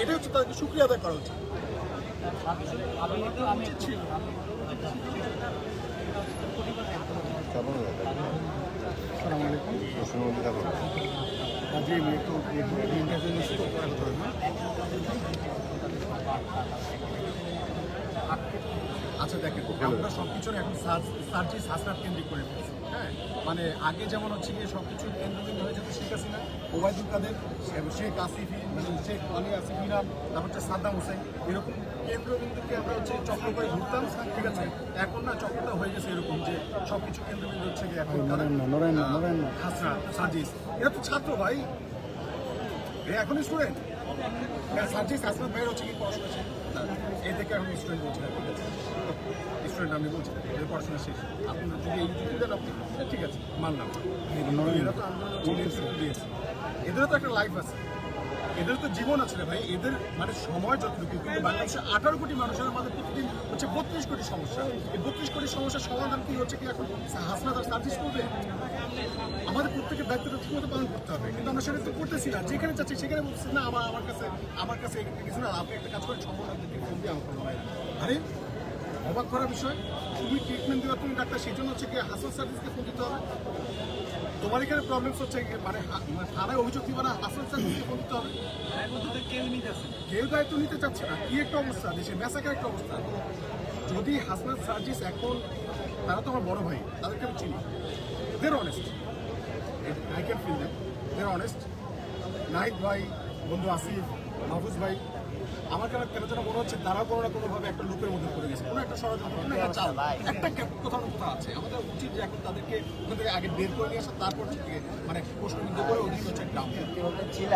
এটা হচ্ছে তাদেরকে সুক্রিয়া আদায় করা উচিত। আসসালামু আলাইকুম। আজকে আমি একটু ইন্টারভিউ নিচ্ছি তো করার কথা না আচ্ছা দেখেন আমরা সব কিছু এখন সার্জিস হাসনাত কেন্দ্রিক করে ফেলছি হ্যাঁ? মানে আগে যেমন হচ্ছে গিয়ে সব কিছু কেন্দ্রবিন্দু হয়ে যেত শেখ হাসিনা ওবায়দুল কাদের শেখ আসিফি মানে শেখ আলী আসিফ ইরান তারপর হচ্ছে সাদ্দাম হোসেন এরকম কেন্দ্রবিন্দুকে আমরা হচ্ছে চক্র করে ঘুরতাম ঠিক আছে? এখন না চক্রটা হয়ে গেছে এরকম যে সব কিছু কেন্দ্রবিন্দু হচ্ছে গিয়ে এখন হাসনা সার্জিস এরা তো ছাত্র ভাই। এখন স্টুডেন্ট সার্জিস হাসনাত ভাইয়ের হচ্ছে কি পড়াশোনা শেষ। এই থেকে এখন স্টুডেন্ট বলছি স্টুডেন্ট আমি বলছি এর পড়াশোনা শেষ। আপনার যদি এই যুক্তি দেন আপনি ঠিক আছে মানলাম। এরা তো এদেরও তো একটা লাইফ আছে। এদের তো জীবন আছে রে ভাই। এদের মানে সময় যতটুকু কিন্তু বাংলাদেশে আঠারো কোটি মানুষের আমাদের প্রতিদিন হচ্ছে বত্রিশ কোটি সমস্যা। এই বত্রিশ কোটি সমস্যার সমাধান কি হচ্ছে কি এখন? হাসনাত আর সার্ভিস করবে? দায়িত্বটা ঠিকমতো পালন করতে হবে। কিন্তু আমরা সেটা তো করতেছি না। যেখানে চাচ্ছি সেখানে বলছি না, আমার আমার কাছে আমার কাছে কিছু না। আপনি একটা কাজ করেন সম্পূর্ণ ফোন আরে, অবাক করার বিষয় তুমি ট্রিটমেন্ট দেওয়া তুমি ডাক্তার, সেই জন্য হচ্ছে কি হাসান সার্ভিসকে ফোন দিতে হবে। তোমার এখানে প্রবলেমস হচ্ছে মানে মানে থানায় অভিযোগ দিবা না হাসান সার্ভিসকে ফোন দিতে হবে। কেউ দায়িত্ব নিতে চাচ্ছে না। কি একটা অবস্থা? দেশে মেসাকের একটা অবস্থা। যদি হাসনাত সার্জিস এখন, তারা তো আমার বড় ভাই, তাদেরকে আমি চিনি। They're honest I can feel them they're honest Nahid ভাই বন্ধু আসিফ মাহফুজ ভাই আমার কেন কেন যেন মনে হচ্ছে তারাও কোনো না কোনোভাবে একটা লুপের মধ্যে পড়ে গেছে। কোনো একটা ষড়যন্ত্র কোনো একটা চাল একটা কোথাও না কোথাও আছে। আমাদের উচিত যে এখন তাদেরকে ওখান থেকে আগে বের করে নিয়ে আসা তারপর গিয়ে মানে প্রশ্নবিদ্ধ করে ওদিকে হচ্ছে ডাউন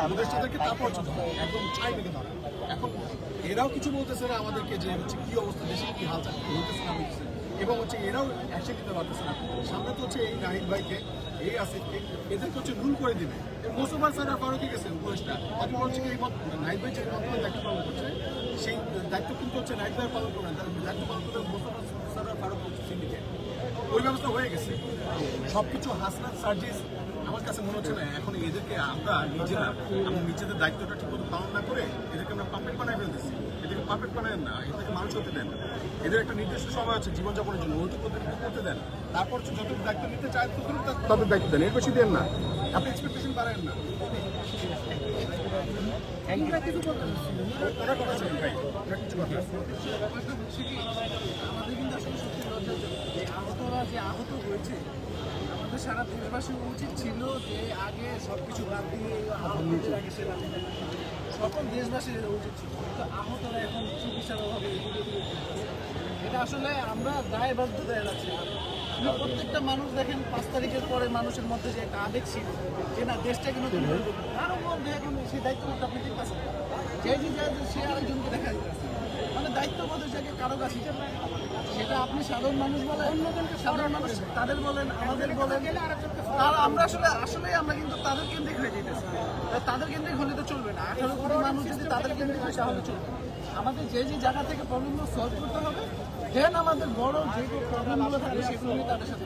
উপদেষ্টাদেরকে তারপর একদম ছাই মেরে ধরা? এখন এরাও কিছু বলতেছে না আমাদেরকে যে হচ্ছে কি অবস্থা দেশে কি হাল চাল? হইতেছে না হইতেছে এবং হচ্ছে এরাও অ্যাকশন নিতে পারতেছে না। সামনে তো হচ্ছে এই নাহিদ ভাইকে, এই আসিফকে, এদেরকে হচ্ছে রুল করে দিবে। মোস্তফা সারা ফারুকি গেছে উপদেষ্টা। এখন হচ্ছে কি এই নাহিদ ভাই যে বর্তমানে দায়িত্ব পালন করছে, সেই দায়িত্ব কিন্তু হচ্ছে নাহিদ ভাই পালন করবেন তার দায়িত্ব পালন করবেন মোস্তফা সারা ফারুক সিন্ডিকেট। ওই ব্যবস্থা হয়ে গেছে। সব কিছু হাসনাত সার্জিস আমার কাছে মনে হচ্ছে না এখন এদেরকে আমরা নিজেরা নিজেদের দায়িত্বটা ঠিক মতো পালন না করে এদেরকে আমরা পাপেট বানায় ফেলতেছি এদেরকে পাপেট বানায় না এদেরকে মানুষ হতে দেন এদের একটা নির্দিষ্ট সময় আছে জীবনযাপনের জন্য ওইটুকু ওদেরকে করতে দেন তারপর যতটুকু দায়িত্ব নিতে চায় ততটুকু তাদের দায়িত্ব দেন এর বেশি দেন না। আপনি এক্সপেকটেশন বাড়ান না। ওরা কথা ছিলেন ভাই ওরা কিছু কথা আমাদের কিন্তু আসলে সত্যি লজ্জাজনক যে আহতরা যে আহত হয়েছে সারা দেশবাসীর উচিত ছিল যে আগে সব কিছু বাদ দিয়ে আগে দিতে। সকল দেশবাসীর উচিত ছিল কিন্তু আহতরা এখন চিকিৎসার অভাবে। এটা আসলে আমরা দায় বাধ্যতায় আছি আমরা প্রত্যেকটা মানুষ দেখেন, পাঁচ তারিখের পরে মানুষের মধ্যে যে একটা আবেগ ছিল যে না দেশটাকে নতুন করে মধ্যে এখন সেই দায়িত্বটা আপনি পাচ্ছেন যে যে সে আরেকজনকে দেখা যাচ্ছে দায়িত্ববোধের জায়গায় কারও কাছে সেটা আপনি সাধারণ মানুষ বলেন অন্যজনকে সাধারণ মানুষ তাদের বলেন আমাদের বলেন। তারা আমরা আসলে আসলে আমরা কিন্তু তাদের কেন্দ্রিক হয়ে যেতেছি। তাদের কেন্দ্রিক হলে তো চলবে না। আঠারো কোটি মানুষ যদি তাদের কেন্দ্রিক হয় তাহলে চলবে। আমাদের যে যে জায়গা থেকে প্রবলেমগুলো সলভ করতে হবে দেন আমাদের বড় যে প্রবলেমগুলো থাকবে সেগুলো নিয়ে তাদের সাথে